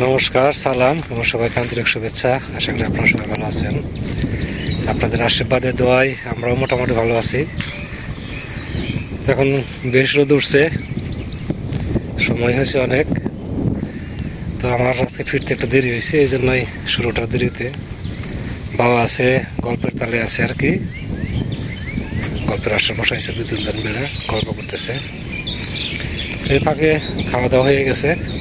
নমস্কার, সালাম। আমার সবাইকে আন্তরিক শুভেচ্ছা। আশা করি আপনারা সবাই ভালো আছেন। আপনাদের আশীর্বাদে দোয়াই আমরাও মোটামুটি ভালো আছি। এখন বেশ রোদ উঠছে। সময় হয়েছে অনেক। তো আমার আজকে ফিরতে একটু দেরি হয়েছে এই জন্যই শুরুটা দেরিতে। বাবা আছে, গল্পের তালে আছে আর কি। গল্পের আশা বসাইছে দু তিনজন মিলে গল্প করতেছে। এই ফাঁকে খাওয়া দাওয়া হয়ে গেছে।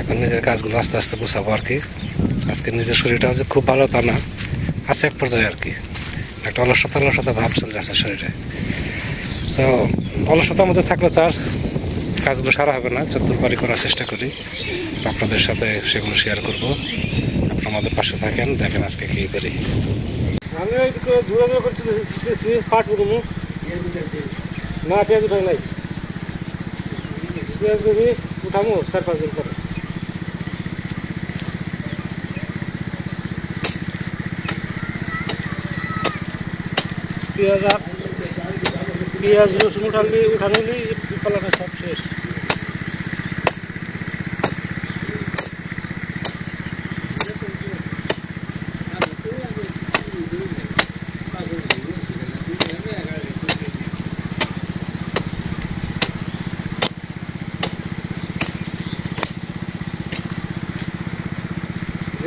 এখন নিজের কাজগুলো আস্তে আস্তে গুছাবো আর কি। আজকে নিজের শরীরটা যে খুব ভালো তা না, আছে এক পর্যায়ে আর কি। একটা অলসতা অলসতা ভাব চলে আসে শরীরে। তো অলসতার মধ্যে থাকলে তার কাজগুলো সারা হবে না, যতদূর পারি করার চেষ্টা করি। আপনাদের সাথে সেগুলো শেয়ার করব। আপনারা আমাদের পাশে থাকেন, দেখেন আজকে কি করি। আমি ওইদিকে ঝুড়াঝুড়া করতে দিতেছি, পাট করব না, পেঁয়াজ উঠাই নাই। পেঁয়াজ উঠামো চার পাঁচ দিন পরে। পেঁয়াজ আর পেঁয়াজ, রসুন উঠালি উঠানোলি পালাটা সব শেষ।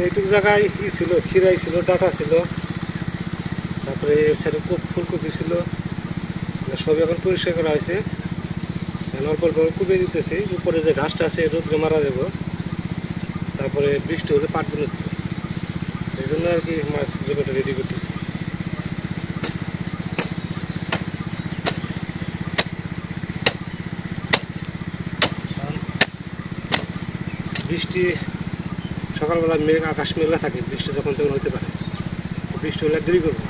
এইটুক জায়গায় ই ছিল খিরাই ছিল, ডাটা ছিল। তারপরে এর সাইডে ফুলকপি ছিল। সব এখন পরিষ্কার করা হয়েছে। অল্প অল্প কুপে দিতেছি। উপরে যে ঘাসটা আছে রোদ্রে মারা দেবো তারপরে বৃষ্টি হলে পাট দিলে এই জন্য আর কি মাছ জোগাটা রেডি করতেছি। বৃষ্টি, সকালবেলা মেঘ, আকাশ মেঘলা থাকে। বৃষ্টি যখন তখন হতে পারে। বৃষ্টি হলে দেরি করব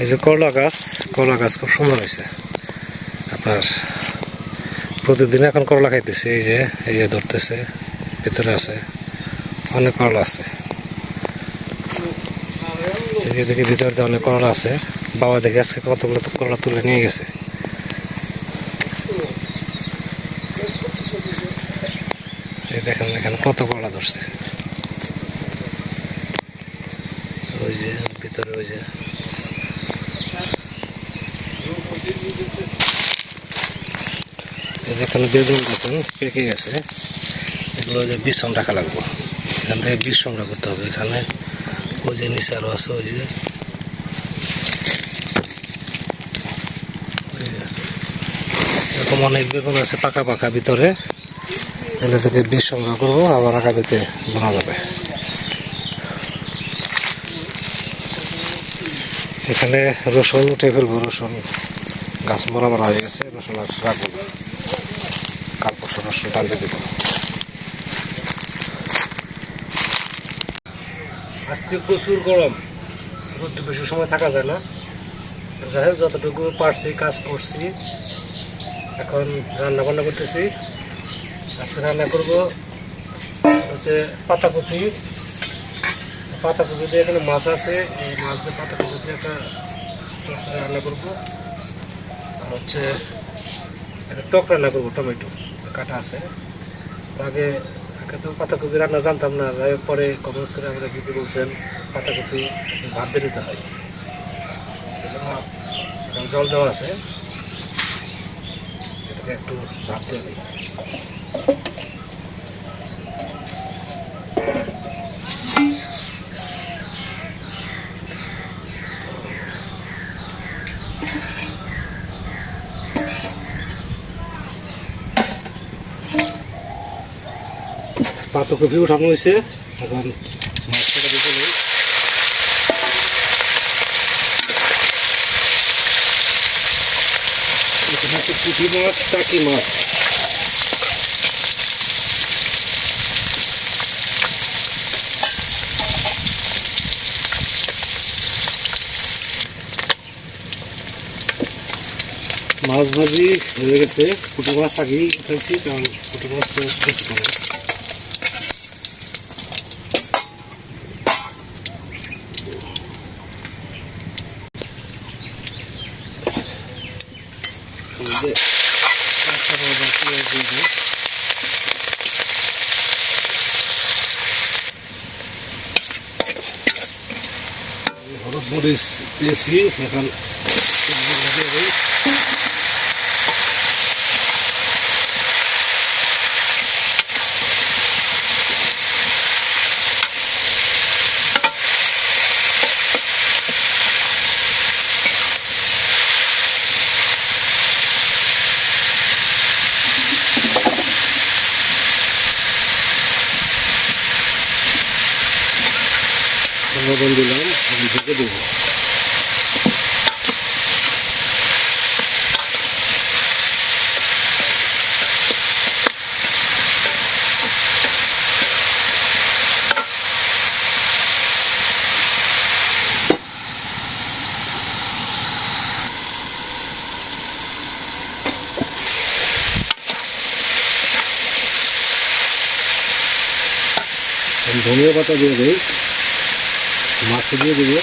এই যে করলা গাছ করলা গাছ খুব সুন্দর হয়েছে। আপনার প্রতিদিন এখন করলা খাইতেছে, এই যে এই যে ধরতেছে, ভিতরে আছে, অনেক করলা আছে। এই যে দেখি ভিতরে অনেক করলা আছে। বাবা দেখে আজকে কতগুলো করলা তুলে নিয়ে গেছে। এই দেখেন এখানে কত করলা ধরছে। ওই যে, ভিতরে ওই যে এই যে এখানে বেগুন দেখুন পেকে গেছে এগুলো যে সংগ্রহ রাখা লাগবে। এখান থেকে বীজ সংগ্রহ করতে হবে। এখানে ওই যে নিচে আরও আছে, ওই যে এরকম অনেক বেগুন আছে পাকা পাকা ভিতরে। এগুলো থেকে বীজ সংগ্রহ করব, আবার আগামীতে বোনা যাবে। এখানে রসুন উঠে ফেলব, রসুন। গাছ মরা মরা হয়ে গেছে, রসুন আর রাখব না। কাল পরশু রসুন টানতে দিব। আজকে প্রচুর গরম। রোদ্দু বেশি সময় থাকা যায় না। যাই হোক, যতটুকু পারছি, কাজ করছি। এখন রান্না বান্না করতেছি। আজকে রান্না করব হচ্ছে পাতাকপি। পাতাকপি দিয়ে এখানে মাছ আছে। এই মাছ দিয়ে পাতাকপি দিয়ে একটা রান্না করব। হচ্ছে একটা টকরা করব, টমেটো, কাটা আছে। তো আগে আগে তো পাতাকপি রান্না জানতাম না, যাই পরে কমেন্টস করে আমরা দিদি বলছেন, পাতাকপি ভাত দিয়ে নিতে হয়। জল দেওয়া আছে। এটাকে একটু ভাত দিয়ে পাতাকপি উঠানো হয়েছে এখন মাছ মাছ। মাছ ভাজি হয়ে গেছে। পুটো মাছ আগেই উঠেছি কারণ পুটো মাছ তো সুস্থ মাছ এই যে, পাঁচটা বড় বড় পেঁয়াজ দিয়ে দিই। এই হলুদ মরিচ দিয়েছি এখন সবজি ধনিয়া পাতা দিয়ে দেই। মাছ দিয়ে দেবো।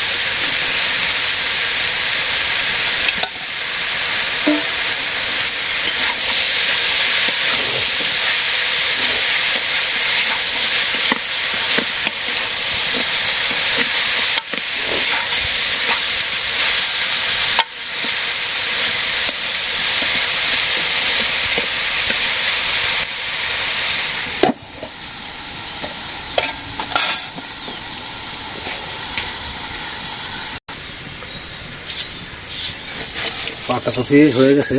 পাতাকপি হয়ে গেছে।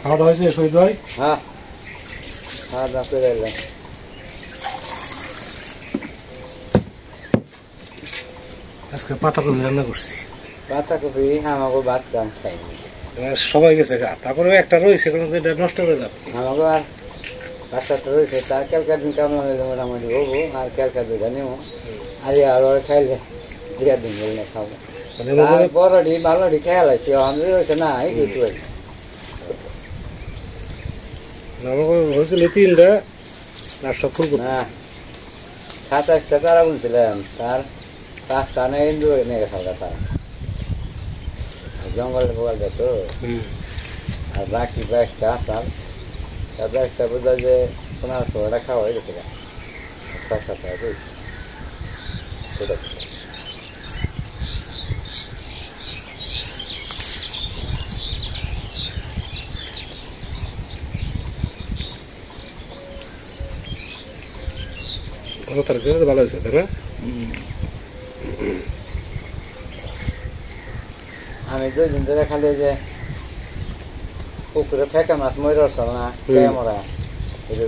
খাওয়া দাওয়া হয়েছে শহীদ ভাই? হ্যাঁ। খাওয়া দাওয়া করে আজকে পাতাকপি রান্না করছি। পাতাকপি আমাকে বাচ্চা খাইনি এবার সবাই গেছে গা। তারপরে একটা রয়েছে কারণ এটা নষ্ট করে যাবে আমাকে আর বাচ্চাটা রয়েছে তার ক্যালকা দিন কেমন হইলে মোটামুটি হব আর ক্যালকা দুটা নেব আর আর খাইলে দুটা দিন বললে খাব। মানে বড়ডি ভালোডি খেয়াল আছে আমি রয়েছে না এই দুটো আমাকে হয়েছিল তিনটা আর সব ফুল না সাতাশটা তারা বলছিলাম তার পাঁচটা না ইন্দু নিয়ে গেছে তারা জঙ্গলে বোয়াল যেত আর বাকি বাইশটা আসাম। তার বাইশটা বোঝা যে পনেরোশো টাকা খাওয়া হয়ে গেছে ছয় সাত টাকা সেটা কত তরকারি ভালো হয়েছে তাই না আমি দুই দিন ধরে খালি যে পুকুরে ফেঁকা মাছ ময়ূর আসল না। কে মরা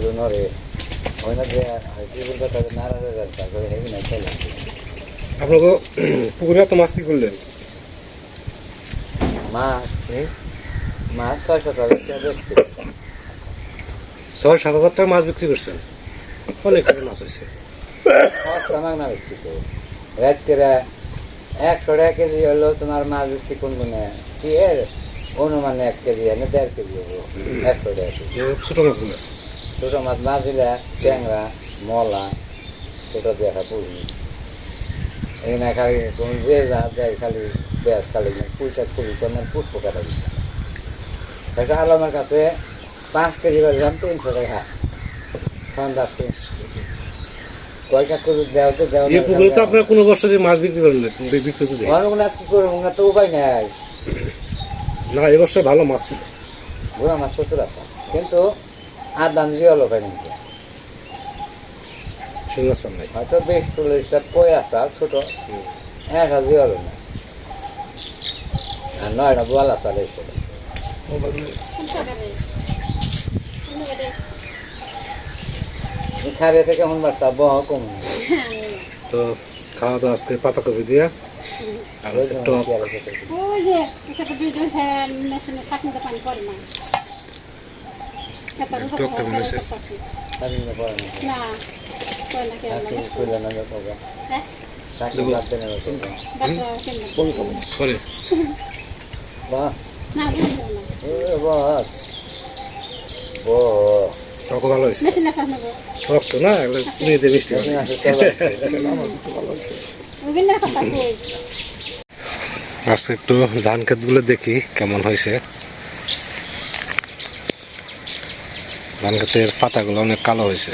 তো নরে ওই না যে টিভির কথা নাড়া তারপরে হেবি না খেলে আপনাকে পুকুরে তো মাছ কি করলেন? মাছ? মাছ টাকা দিয়ে দেখছি ছয় সাত হাজার টাকা মাছ বিক্রি করছেন? অনেক মাছ হয়েছে। সস্তা মাগনা বেচছি তো রাত করে একশো টাকা কেজি হলো তোমার মাছ বেশি কোন কোনে কি এর? অনুমানে এক কেজি না দেড় কেজি হব একশো টাকা কেজি। ছোট মাছগুলো ছোট মাছ মাছিলা ট্যাংরা মলা ছোট দেখা পুরি এখানে খালি কোন যে যা দেয় খালি বেশ খালি পুঁইটা খুবই কোনো পুষ্প কাটা দিচ্ছে। একটা আলমের কাছে পাঁচ কেজি বাড়িলাম তিনশো টাকা। সন্ধ্যা কয়টা করে দেওয়া তো দেওয়া এই পুকুরে তো আপনার কোনো বছরে মাছ বিক্রি করেন না বিক্রি দেয়। কি করব? না তো উপায় নাই। না এবছর ভালো মাছ ছিল। ঘোড়া মাছ প্রচুর আছে। কিন্তু আর দাম দিয়ে পাই নাকি? হয়তো বেশ চল্লিশটা কই আছে? আর ছোট। এক হাজার হলো না। আর নয়টা বোয়াল আছে আর এই ছোট। খারে থেকে এখন বার্তা বহ কম। তো খাওয়া দাওয়া আজকে পাতাকপি দিয়া আর হচ্ছে টক। ওই যে এটা তো দুই দিন মেশিনে চাটনিতে পানি পড়ে না। খেতে রোজা মনে হচ্ছে। করতেছি। স্বাধীনতা পড়ে না। না পড়ে না কেন চাকরি করলে না যত হবে। হ্যাঁ? করতে। কোন করে না। বহ। ভালো হয়েছে মেশিনে টক তো না এগুলো পুড়িয়ে দিয়ে মিষ্টি আজকে একটু ধান ক্ষেতগুলো দেখি কেমন হয়েছে ধান ক্ষেতের পাতাগুলো অনেক কালো হয়েছে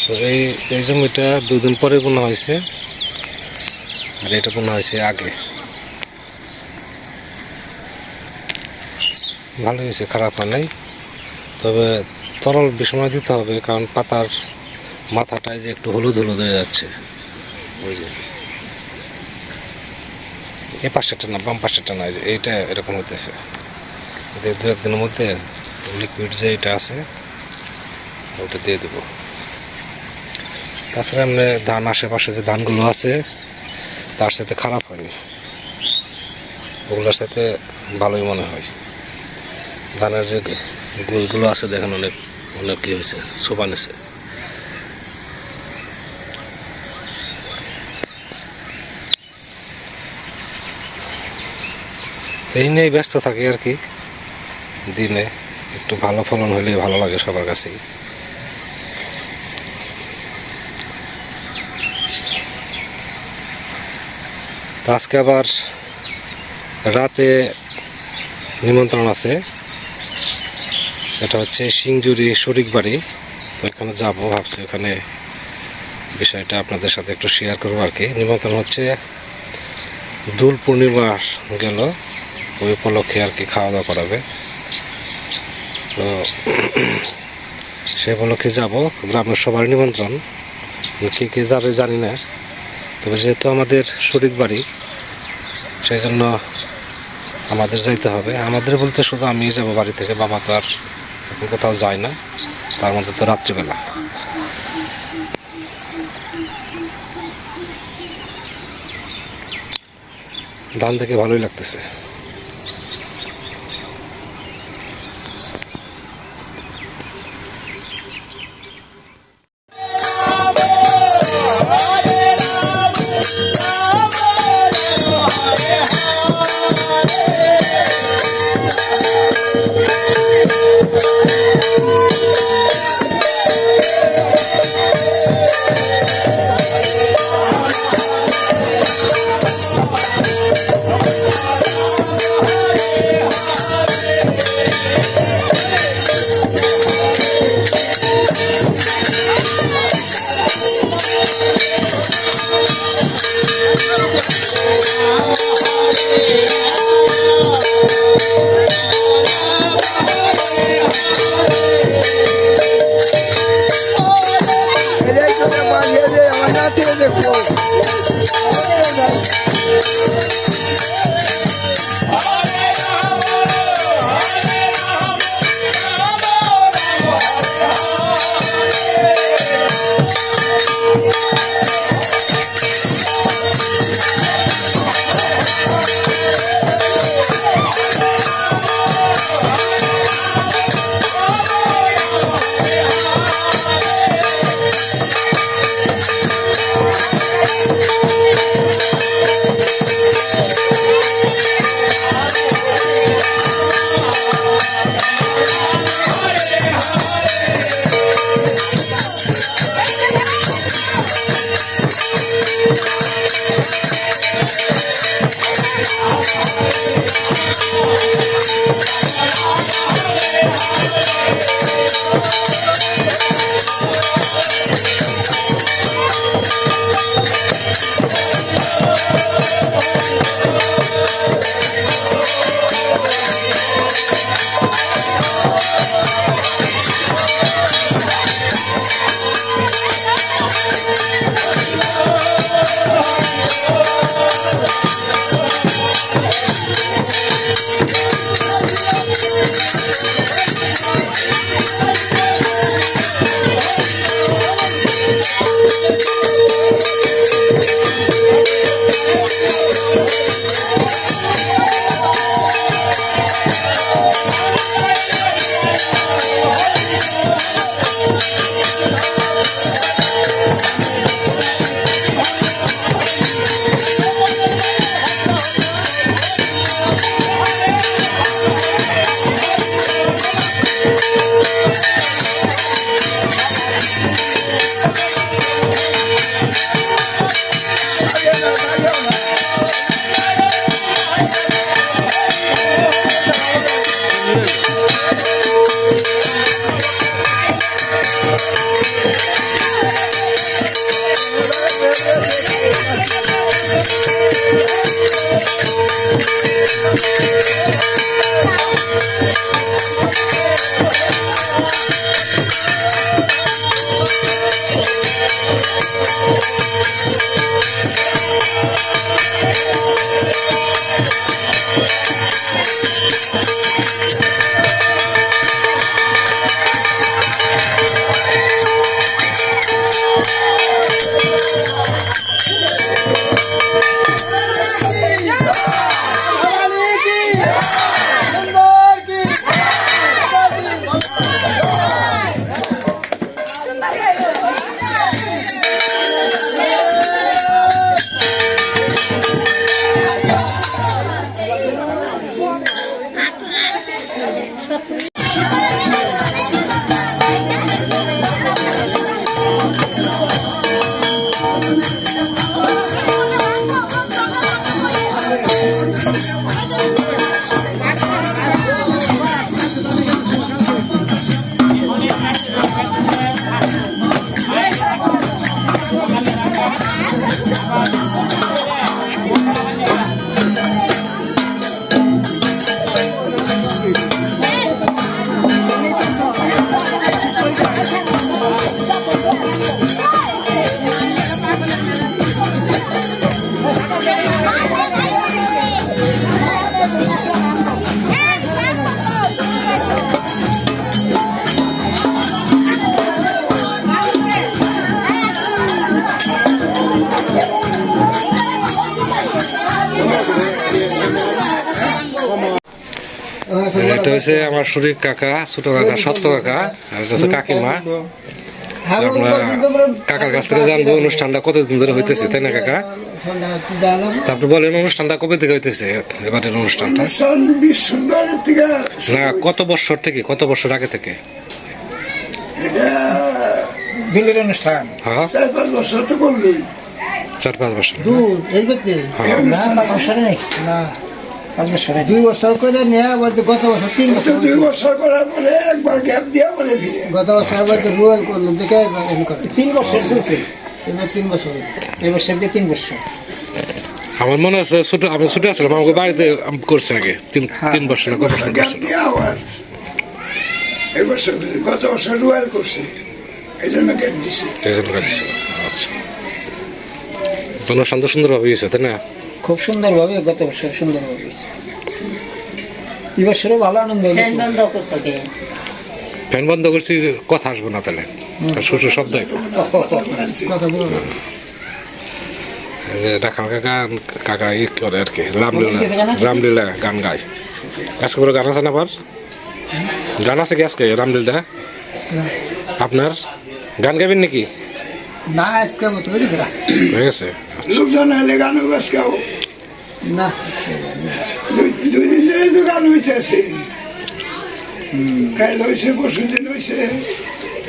তো এই এই জমিটা দুদিন পরে বোনা হয়েছে আর এটা বোনা হয়েছে আগে ভালো হয়েছে খারাপ হয় নাই তবে তরল বিষময় দিতে হবে, কারণ পাতার মাথাটায় যে একটু হলুদ হলুদ হয়ে যাচ্ছে। ওই যে। এই পাশেরটা না, বাম পাশেরটা না এইটা এরকম হইতেছে। দু একদিনের মধ্যে লিকুইড যে এটা আছে, ওটা দিয়ে দেবো। তাছাড়া এমনি ধান, আশেপাশে যে ধানগুলো আছে, তার সাথে খারাপ হয়নি। ওগুলোর সাথে ভালোই মনে হয়। ধানের যে গোছগুলো আছে দেখেন অনেক। অনেক কি হয়েছে? সোপা নিছে এই নিয়েই ব্যস্ত থাকি আর কি। দিনে একটু ভালো ফলন হলে ভালো লাগে সবার কাছেই। আজকে আবার রাতে নিমন্ত্রণ আছে। এটা হচ্ছে সিংজুরি শরিক বাড়ি তো এখানে যাব, ভাবছি ওখানে বিষয়টা আপনাদের সাথে একটু শেয়ার করব আর কি। নিমন্ত্রণ হচ্ছে দোল পূর্ণিমা গেল, ওই উপলক্ষে আর কি খাওয়া দাওয়া করাবে। তো সে উপলক্ষে যাব, গ্রামের সবার নিমন্ত্রণ। কে কে যাবে জানি না, তবে যেহেতু আমাদের শরিক বাড়ি সেই জন্য আমাদের যাইতে হবে। আমাদের বলতে শুধু আমি যাব বাড়ি থেকে, বাবা তো আর এখন কোথাও যায় না তার মধ্যে তো রাত্রিবেলা। ধান থেকে ভালোই লাগতেছে। Mom. এটা হচ্ছে আমার শরীর কাকা ছোট কাকা সত্য কাকা আর এটা হচ্ছে কাকিমা। আমরা কাকার কাছ থেকে জানব অনুষ্ঠানটা কতদিন ধরে হইতেছে তাই না কাকা? তারপরে বলেন অনুষ্ঠানটা কবে থেকে হইতেছে এবারের অনুষ্ঠানটা? অনুষ্ঠান না কত বছর থেকে কত বছর আগে থেকে? দিল্লির অনুষ্ঠান। হ্যাঁ। বছর তো করলোই। চার পাঁচ বছর এই ব্যক্তি হ্যাঁ। না পাঁচ বছরে না। পাঁচ বছরে দুই বছর করে নেওয়া আবার গত বছর তিন বছর দুই বছর করার পরে একবার গ্যাপ দিয়া পরে ফিরে। গত বছর আবার তো রুয়েল করল দেখে তিন বছর চলছে। এবার তিন বছর। এই বছর তিন বছর। আমার মনে আছে ছোট আমি ছোট আছিলাম আমাকে বাড়িতে করছে আগে তিন হ্যাঁ। তিন বছর না কত বছর? করছিল আবার এই বছর গত বছর রুয়াল করছে এই জন্য গ্যাপ দিছে। এই জন্য কাটছিল। আচ্ছা। অনুষ্ঠান তো সুন্দরভাবে হয়েছে তাই না? খুব সুন্দরভাবে গত বছর সুন্দরভাবে বছরও ভালো আনন্দ হলো ফ্যান বন্ধ করছি কথা আসব না তাহলে। শ্বশুর শব্দ। যে রাখাল কাকা কাকা ই করে আর কি রামলীলা রামলীলা গান গায়। আজকে বড় গান আছে না আবার? গান আছে কি আজকে রামলীলা? আপনার? গান গাবেন নাকি? না আজকে মতো হয়ে গেছে। হয়ে গেছে? লোকজন হলে গান বাস গাও না দুই দুই দিন ধরে তো গান হইতেছে। কাল হয়েছে পরশু দিন হয়েছে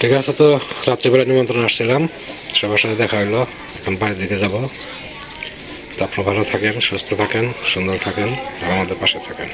ঠিক আছে তো রাত্রিবেলা নিমন্ত্রণ আসছিলাম। সবার সাথে দেখা হলো এখন বাড়ির দিকে যাব। তো আপনারা ভালো থাকেন সুস্থ থাকেন সুন্দর থাকেন আর আমাদের পাশে থাকেন।